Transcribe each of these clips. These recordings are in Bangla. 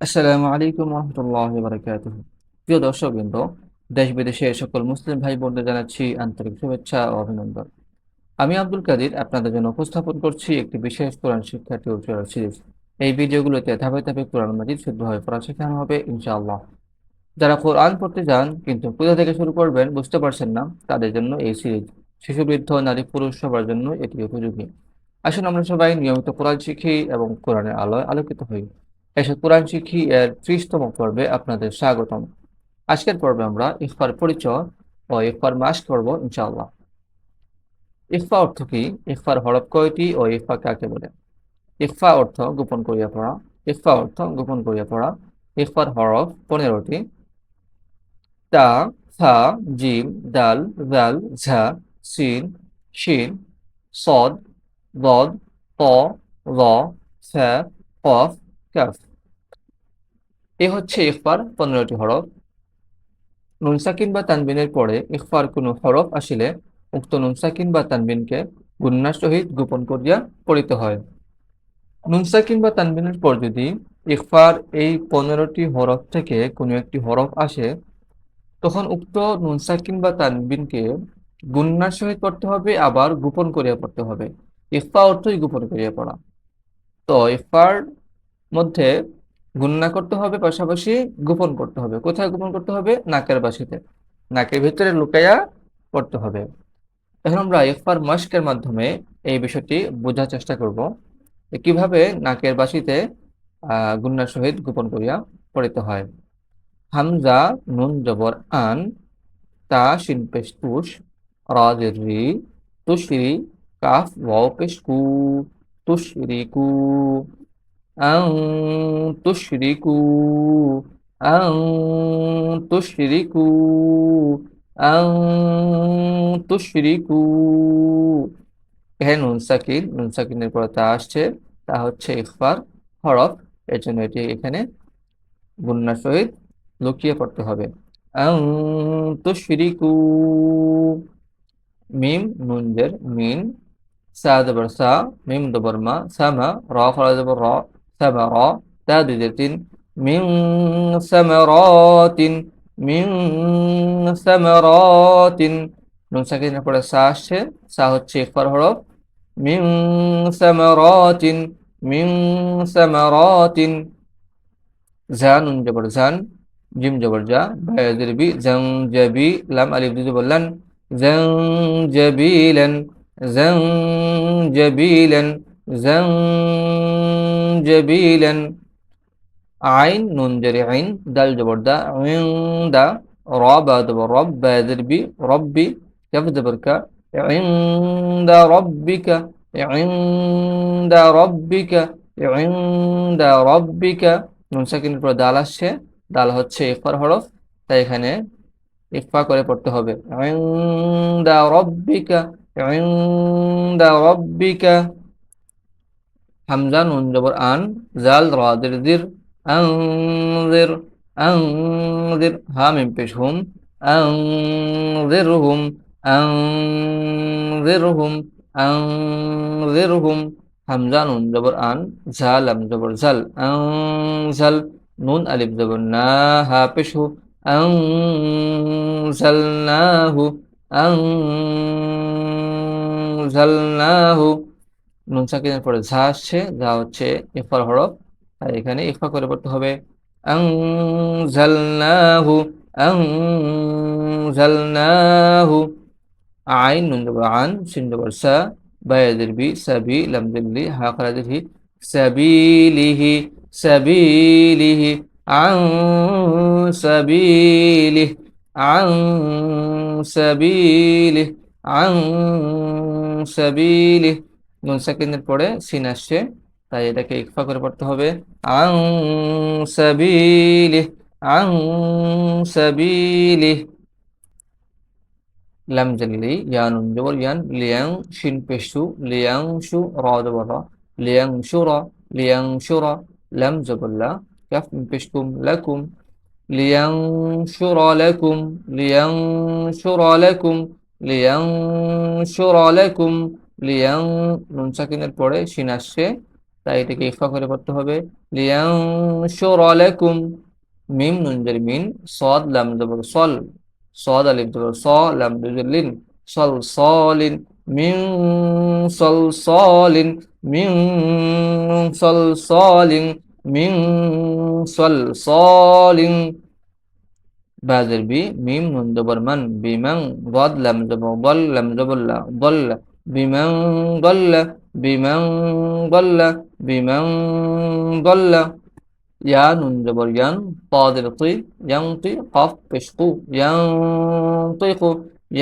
আসসালামু আলাইকুম রহমতুল্লাহ বারকাত প্রিয় দর্শকবৃন্দ দেশ বিদেশের সকল মুসলিম ভাই বোনদের জানাচ্ছি আন্তরিক শুভেচ্ছা ও অভিনন্দন। আমি আব্দুল কাদির, আপনাদের জন্য উপস্থাপন করছি একটি বিশেষ কোরআন শিক্ষা টিউটোরিয়াল সিরিজ। এই ভিডিওগুলোতে ধাপে ধাপে কোরআন মাজিদ শুদ্ধভাবে পড়া শেখানো হবে, ইনশাআল্লাহ। যারা কোরআন পড়তে যান, কিন্তু কোথা থেকে শুরু করবেন, বুঝতে পারছেন না, তাদের জন্য এই সিরিজ। শিশু বৃদ্ধ নারী, পুরুষ সবার জন্য এটি উপযোগী। আসুন আমরা সবাই নিয়মিত কোরআন শিখি এবং কোরআনের আলোয় আলোকিত হই। এসব কোরআন শিখি এর ত্রিশতম পর্বে আপনাদের স্বাগতম আজকের পর্বে আমরা ইফার পরিচয় ও ইফার মাস করব ইনশাআল্লাহ ইফা অর্থ কি ইফার হরফ কয়টি ও ইফা কাকে বলে ইফা অর্থ গোপন করিয়া পড়া ইফা অর্থ গোপন করিয়া পড়া ইফার হরফ পনেরোটি তা থা জিম দাল জাল ঝা সিন শিন সদ ضاد ط ظ ثا قاف কাফ এ হচ্ছে ইখফার পনেরোটি হরফ। নুনসাকিন বা তানবিনের পরে ইখফার কোনো হরফ আসিলে উক্ত নুনসাকিন বা তানবিনকে গুন্নার সহিত গোপন করিয়া পড়িতে হয়। নুনসাকিন বা তানবিনের পর যদি ইখফার এই পনেরোটি হরফ থেকে কোনো একটি হরফ আসে, তখন উক্ত নুনসাকিন বা তানবিনকে গুন্নার সহিত পড়তে হবে, আবার গোপন করিয়া পড়তে হবে। ইফা অর্থই গোপন করিয়া পড়া। তো ইফার মধ্যে গুণনা করতে হবে, পাশাপাশি গোপন করতে হবে। কোথায় গোপন করতে হবে? নাকের বাসিতে। নাকের ভিতরে লুকাইয়া পড়তে হবে। এখন আমরা ইফার মাস্কের মাধ্যমে এই বিষয়টি বোঝার চেষ্টা করব কীভাবে নাকের বাসিতে আহ গুণনার সহিত গোপন করিয়া পড়িতে হয়। হামজা, নুন, জবর, আন, তা, শিন, পেশ, তুষ রি তুশরি কাফ, ওয়াও কু তুশরিকু أن تشركوا أن تشركوا أن تشركوا এখানে নুন সাকিন নুন সাকিনের পরে তা আসছে তা হচ্ছে ইখফার হরফ এর জন্য এটি এখানে গুন্নার সহিত লুকিয়ে পড়তে হবে আং তুশরিকু মিম নুনজের মিন সা দবর সা মিম দবর মা সামা র ফলা দবর র তিন মিন সামারাতিন মিন সামারাতিন নুন সাকিনের পরে সা আসছে। সা হচ্ছে ইফার হরফ মিন সামারাতিন মিন সামারাতিন। জা নুন জবর জান, জিম জবর জা বায়াদের বি জং জাবি, লাম, আলিফ দুই জবর লান জং জাবিলান জং জাবিলান زنجبيلا عين نون جري عين دال جبر دا عند رابا دبر رب دربي ربي كيف دبرك عند ربك عند ربك عند ربك নুন সাকিনের পর দাল আসছে দাল হচ্ছে ইফার হরফ তাই এখানে ইফা করে পড়তে হবে عند ربك عند ربك হামজা নুন জবর আন, জাল, রাদের দির, আনজির আনজির হা মিম পেশ হুম, আনজিরহুম আনজিরহুম আনজিরহুম হামজা নুন জবর আন ঝাল আম জবর ঝাল আনঝাল নুন, আলিফ, জবর না, হা পেশ হু আনঝালনাহু আনঝালনাহু নুন সাকিনের পরে ঝা আসছে, যা হচ্ছে ইফার হরফ। তাই এখানে ইফা করে পড়তে হবে, আনজালনাহু আনজালনাহু। আইন নুন জবর আন, সিন জবর সা, বায়াদের বি, সাবি লাম দিল্লি হা খারাজের হি, সাবিলিহি সাবিলিহি আন সাবিলিহ আন সাবিলিহ আন সাবিলিহ নুন সাকিনের পরে সিন আসছে। তাই এটাকে ইকফা করে পড়তে হবে। আং সাবিলিহ আং সাবিলিহ লাম জাল্লি ইয়ানুন জবর, ইয়ান লিয়াং শিন পেশু, লিয়াং শু র জবর র, লিয়াং শু র, লিয়াং শু র, লাম জবর লা কাফ পেশকুম লাকুম, লিয়াং শু র লাকুম, লিয়াং শু র লাকুম, লিয়াং শু র লাকুম। লিয়াং নুন সাকিনের পরে শিন আসছে, তাই এটাকে ইফা করে পড়তে হবে। লিয়াং লিয়ানশুরালাকুম মিম নুন জের মিন, সদ লাম জবর সল, সদ আলিফ জবর স লাম লিন, সল সলিন মিন সল সলিন মিন সল সলিন মিন সল সলিন। বাজের বি, মিম নুন মান বিমান গদ লাম জবর বল লাম জবর লা بمن ضل بمن ضل بمن ضل يا نون جبر ين طادرطي ينطي قف بشقو ينطيق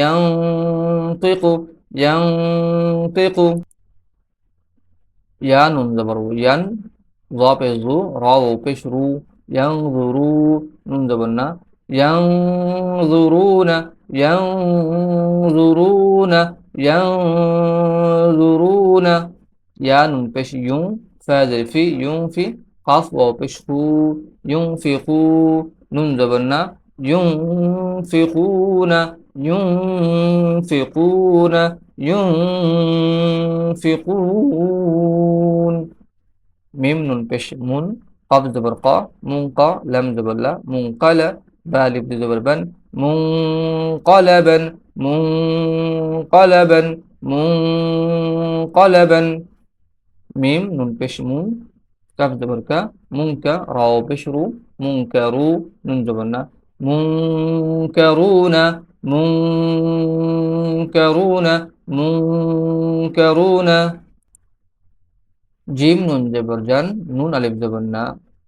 ينطيق ينطيق يا نون جبر ين ضاب زو راو قشرو ينظرو نون جبرنا ينظرون ينظرون ينظرون يا بش يون فازل في ينفي قاف واو بش خو ينفقوا نون زبرنا ينفقون ينفقون ينفقون ميم نون بش مون قاف زبر قا منقى لم زبر لا منقلة بالب زبر بن منقلبا মুনকালাবান মুনকালাবান। মিম, নুন পেশ মুন কাফ জবর কা, মুনকা, রাও পেশ রু মুনকারু নুন জবর না। মুনকারুনা মুনকারুনা মুনকারুনা। জিম, নুন জবর জান, নুন আলিফ জবর না।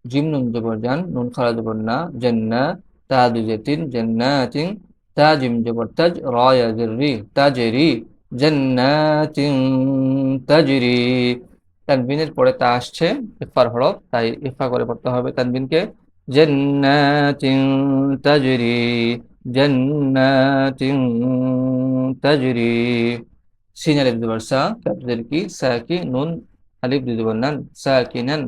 জিম, নুন জবর জান, নুন খালা জবর না। জান্না তাজুজাতিন জান্নাতিন। তাজিম জবর তাজ জিররি তাজরি জান্নাতিন তাজরি তানবিনের পরে তা আসছে, ইফার হরফ, তাই ইফা করে পড়তে হবে তানবিনকে। জান্নাতিন তাজরি জান্নাতিন তাজরি। সিন আলিফ জবর সা কাবজের কি? সাকি নুন, আলিফ জবর নান সাকিনান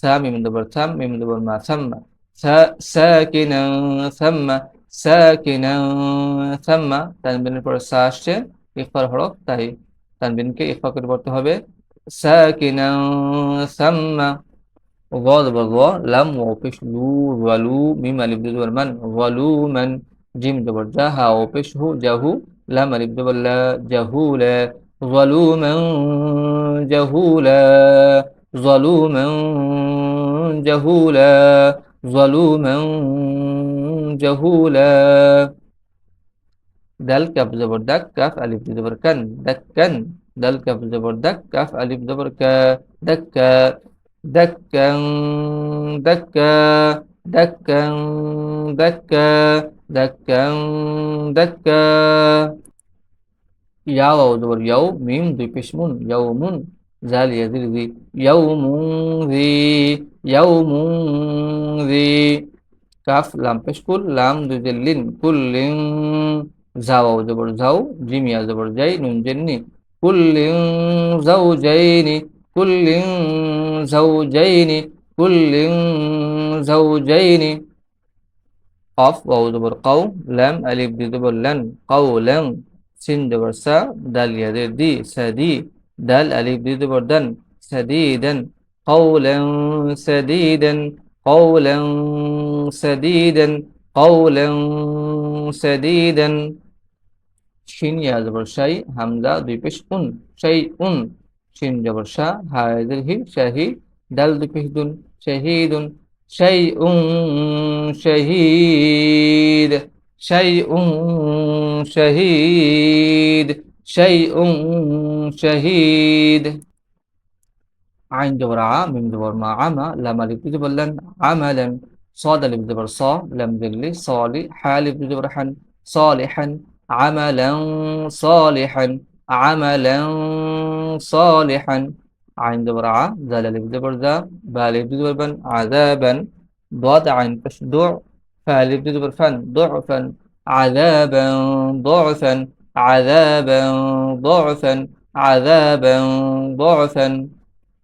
সা মিম জবর থাম, মিম জবর মা সাম্মা সাকিনা সাম্মা সাকিনা সাম্মা তানবিনের পরে সা আসছে ইফার হরফ তাই তানবিনকে ইফা করে পড়তে হবে সাকিনা সাম্মা غاض بغوا لم وفش لو ولو ميم الف جبر من ظلوما جيم جبر جاها وفش هو جهو لم الف جبر لا جهولا ظلوما جهولا ظلوما جهولا ظلوما جهولا دال كاف زبر دك كاف ألف زبر كن دكن دال كاف زبر دك كاف ألف زبر ك دك دكا دكا دكا دكا دكا دكا يا واو زبر يو ميم ذي بشمون يوم زال يزيد ذي يوم ذي يوم ذي কাফ লাম পেশ কুল লাম দুই লিন কুল্লিন যাওয়াও জবর যাও জিমিয়া জবর যাই নুন জেননি কুল্লিন জাউজাইনি কুল্লিন জাউজাইনি কুল্লিন জাউজাইনি قاف واو زبر قو لام ألف دي زبر لن قولا سين زبر سا دال يدير دي سدي دال ألف دي زبر دن سديدا قولا سديدا قولا سديدا قولا سديدا শিন ইয়া জবর শাই হামজা দুই পেশ উন শাই উন শিন জবর শাহ হায়দের হি শাহি দাল দুই পেশ দুন শাহিদুন শাই উন শাহিদ শাই উন শাহিদ শাই উন শাহিদ আইন জবর আ মিম জবর মা আমা লাম আলিফ জবর লান আমালান صاد اللي بتدبر صا لم ذلي صالي حالي بتدبر حن صالحا عملا صالحا عملا صالحا. عين دبر ع ذال اللي بتدبر ذا با اللي بتدبر بن عذابا. ضاد عين فش دع فا اللي بتدبر فن ضعفا. عذابا ضعفا عذابا ضعفا عذابا ضعفا.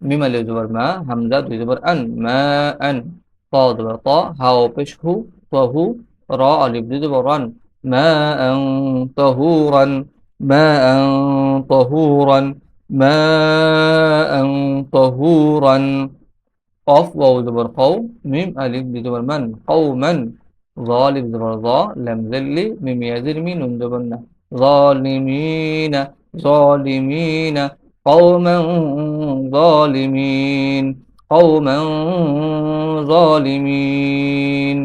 مما اللي بتدبر ما همزة بتدبر أن ما أن. طا جبر طا هاو بش هو طهو را الف جبر رن ماء طهورا ماء طهورا ماء طهورا. قاف واو زبر قو ميم ألف زبر من. قوما ظالم زبر ظا لم ذلي ميم يزر مين نون زبرنا ظالمين ظالمين. قوما ظالمين. قوما ظالمين.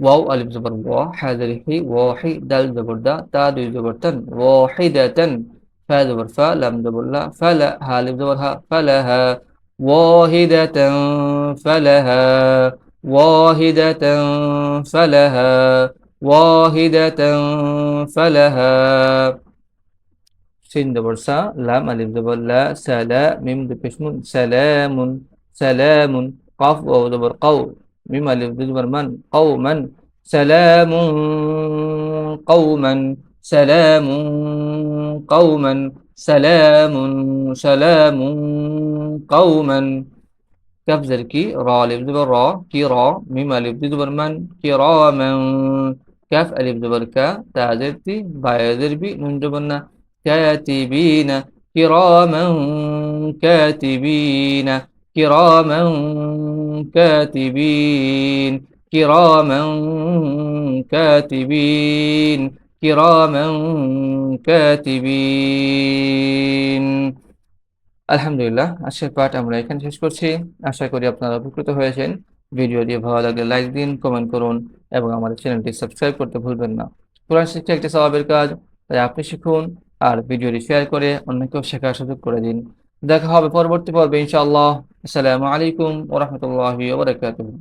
واو ألف زبر وا حاذر حي واحي دال زبر دا تا دوي زبر تن واحدة فا زبر فا لم زبر لا فلا ها ألف زبر ها فلها واحدة فلها واحدة فلها واحدة فلها Sin doborsa, lam alif dobor la, sa la, mim dopesmun, salamun, salamun, qaf waw dobor qaw, mim alif dobor man, qawman, salamun, qawman, salamun, qawman, salamun, salamun, qawman. كاف زي الكي را الف دبر را كي را ميم الف دبر من كراما كاف الف دبر كا تاء زي تي باء زي بي نون دبرنا كاتبين كراما كاتبين كراما كاتبين كراما كاتبين كراما كاتبين আলহামদুলিল্লাহ আজকের পাঠ আমরা এখানে শেষ করছি আশা করি আপনারা উপকৃত হয়েছেন ভিডিও দিয়ে ভালো লাগলে লাইক দিন কমেন্ট করুন এবং আমাদের চ্যানেলটি সাবস্ক্রাইব করতে ভুলবেন না কোরআন শিক্ষা একটি স্বভাবের কাজ তাই আপনি শিখুন আর ভিডিওটি শেয়ার করে অন্যকেও শেখার সুযোগ করে দিন। দেখা হবে পরবর্তী পর্বে, ইনশাআল্লাহ। আসসালামু আলাইকুম ওরহমতুল্লাহি ওবরাকাতুহু